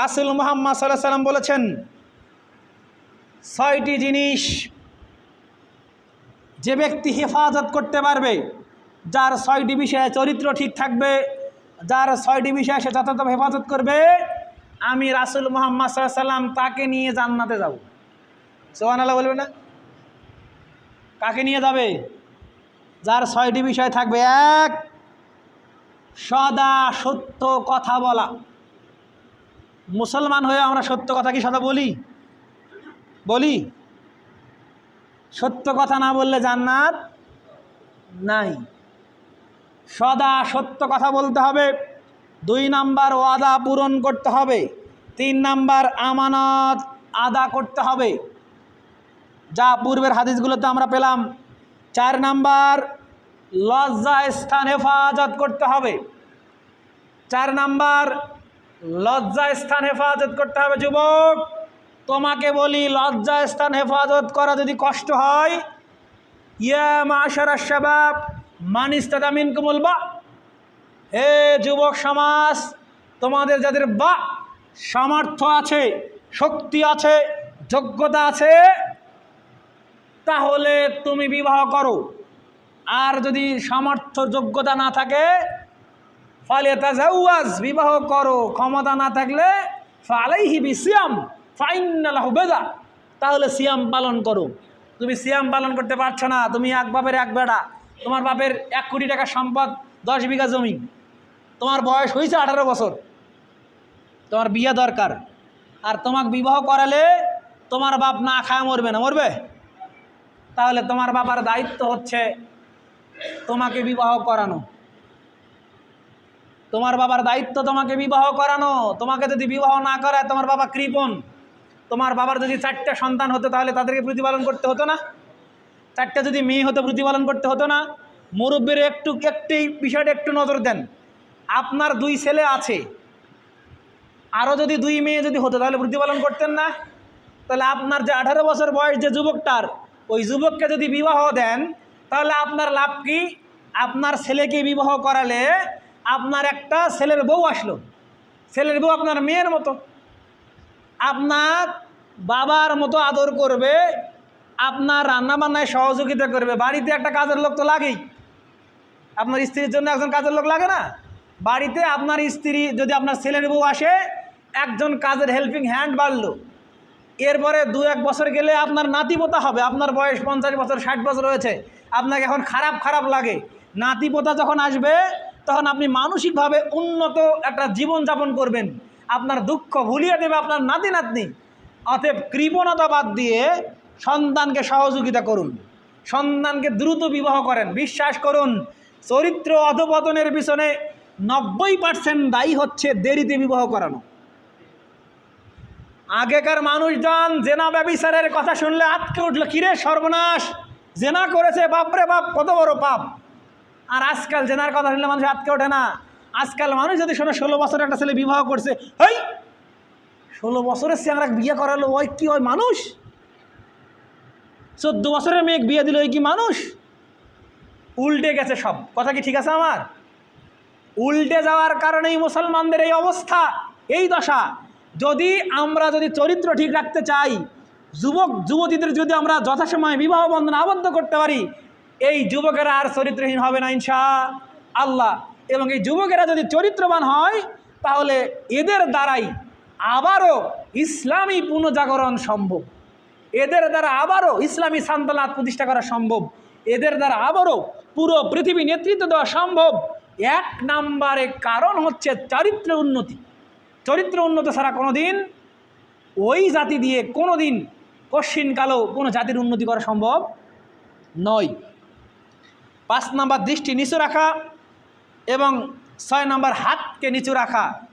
রাসুল মোহাম্মদ সাল্লাহ সাল্লাম বলেছেন, ছয়টি জিনিস যে ব্যক্তি হেফাজত করতে পারবে, যার ছয়টি বিষয়ে চরিত্র ঠিক থাকবে, যার ছয়টি বিষয়ে সে যথাযথ হেফাজত করবে, আমি রাসুল মোহাম্মদ সাল্লাহ সাল্লাম তাকে নিয়ে জান্নাতে যাব। সোহান আল্লাহ বলবে না? কাকে নিয়ে যাবে? যার ছয়টি বিষয় থাকবে এক, সদা সত্য কথা বলা। মুসলমান হয়ে আমরা সত্য কথা কি সদা বলি? বলি? সত্য কথা না বললে জান্নাত নাই। সদা সত্য কথা বলতে হবে, দুই নাম্বার ওয়াদা পূরণ করতে হবে, তিন নাম্বার আমানত আদা করতে হবে। যা পূর্বের হাদিসগুলোতে আমরা পেলাম। চার নাম্বার লজ্জা স্থান হেফাজত করতে হবে। চার নাম্বার লজ্জা স্থান হেফাজত করতে হবে, যুবক। তোমাকে বলি, লজ্জা স্থান হেফাজত করা যদি কষ্ট হয়, ইয়া বা। হে যুবক সমাজ, তোমাদের যাদের বা সামর্থ্য আছে, শক্তি আছে, যোগ্যতা আছে, তাহলে তুমি বিবাহ করো। আর যদি সামর্থ্য, যোগ্যতা না থাকে ফলে তাজাউয়াজ, বিবাহ করো, ক্ষমতা না থাকলে ফালাইহি বি সিয়াম ফাইনালাহু বেদা। তাহলে সিয়াম পালন করো। তুমি সিয়াম পালন করতে পারছ না, তুমি এক বাপের এক বেড়া। তোমার বাপের এক কোটি টাকা সম্পদ, দশ বিঘা জমি। তোমার বয়স হয়েছে আঠারো বছর। তোমার বিয়ে দরকার। আর তোমাকে বিবাহ করালে তোমার বাপ না খায় মরবে না, মরবে? তাহলে তোমার বাবার দায়িত্ব হচ্ছে তোমাকে বিবাহ করানো। তোমার বাবার দায়িত্ব তোমাকে বিবাহ করানো। তোমাকে যদি বিবাহ না করায় তোমার বাবা কৃপণ। তোমার বাবার যদি চারটে সন্তান হতো তাহলে তাদেরকে প্রতিপালন করতে হতো না। চারটে যদি মেয়ে হতো প্রতিপালন করতে হতো না। মুরব্বীর একটু, একটি বিষয়টা একটু নজর দেন। আপনার দুই ছেলে আছে। আরও যদি দুই মেয়ে যদি হতো তাহলে প্রতিপালন করতেন না। তাহলে আপনার যে আঠারো বছর বয়স যে যুবকটার, ওই যুবককে যদি বিবাহ দেন, তাহলে আপনার লাভ কি? আপনার ছেলেকে বিবাহ করালে আপনার একটা ছেলের বউ আসলো। ছেলের বউ আপনার মেয়ের মতো। আপনার বাবার মতো আদর করবে, আপনার রান্নাবান্নায় সহযোগিতা করবে। বাড়িতে একটা কাজের লোক তো লাগেই। আপনার স্ত্রীর জন্য একজন কাজের লোক লাগে না? বাড়িতে আপনার স্ত্রী যদি আপনার ছেলের বউ আসে, একজন কাজের হেল্পিং হ্যান্ড বাড়লো। এরপরে দু এক বছর গেলে আপনার নাতিপোতা হবে। আপনার বয়স পঞ্চাশ বছর, ষাট বছর হয়েছে আপনাকে এখন খারাপ খারাপ লাগে। নাতিপোতা যখন আসবে তখন আপনি মানসিকভাবে উন্নত একটা জীবনযাপন করবেন। আপনার দুঃখ ভুলিয়ে দেবে আপনার নাতি নাতনি অতএব কৃপণতা বাদ দিয়ে সন্তানকে সহযোগিতা করুন। সন্তানকে দ্রুত বিবাহ করেন। বিশ্বাস করুন, চরিত্র অধপতনের পিছনে নব্বই পার্সেন্ট দায়ী হচ্ছে দেরিতে বিবাহ করানো। আগেকার মানুষজন জেনা ব্যবিচারের কথা শুনলে আটকে উঠল, কিরে সর্বনাশ! জেনা করেছে, বাপরে বাপ, কত বড় পাপ! আর আজকাল জেনার কথা শুনলে মানুষ আটকে ওঠে না। আজকাল মানুষ যদি শোনে, ষোলো বছরের একটা ছেলে বিবাহ করছে, হই, ষোলো বছরের চেংরা বিয়ে করালো, ওই কি, ওই মানুষ? চোদ্দ বছরের মেয়ে বিয়ে দিল, ওই কি মানুষ? উল্টে গেছে সব। কথা কি ঠিক আছে আমার? উল্টে যাওয়ার কারণেই মুসলমানদের এই অবস্থা, এই দশা। যদি আমরা যদি চরিত্র ঠিক রাখতে চাই, যুবক, যুবতীদের যদি আমরা যথাসময়ে বিবাহ বন্ধন আবদ্ধ করতে পারি এই যুবকেরা আর চরিত্রহীন হবে না ইনশা আল্লাহ। এবং এই যুবকেরা যদি চরিত্রবান হয়, তাহলে এদের দ্বারাই আবারও ইসলামী পুনর্জাগরণ সম্ভব। এদের দ্বারা আবারও ইসলামী সান্তালাত প্রতিষ্ঠা করা সম্ভব। এদের দ্বারা আবারও পুরো পৃথিবী নেতৃত্ব দেওয়া সম্ভব। এক নাম্বারে কারণ হচ্ছে চারিত্র উন্নতি। চরিত্র উন্নত ছাড়া কোনো দিন ওই জাতি দিয়ে কোনো দিন কশ্চিনকালেও কোনো জাতির উন্নতি করা সম্ভব নয়। পাঁচ নাম্বার দৃষ্টি নিচু রাখা এবং ছয় নাম্বার হাতকে নিচু রাখা।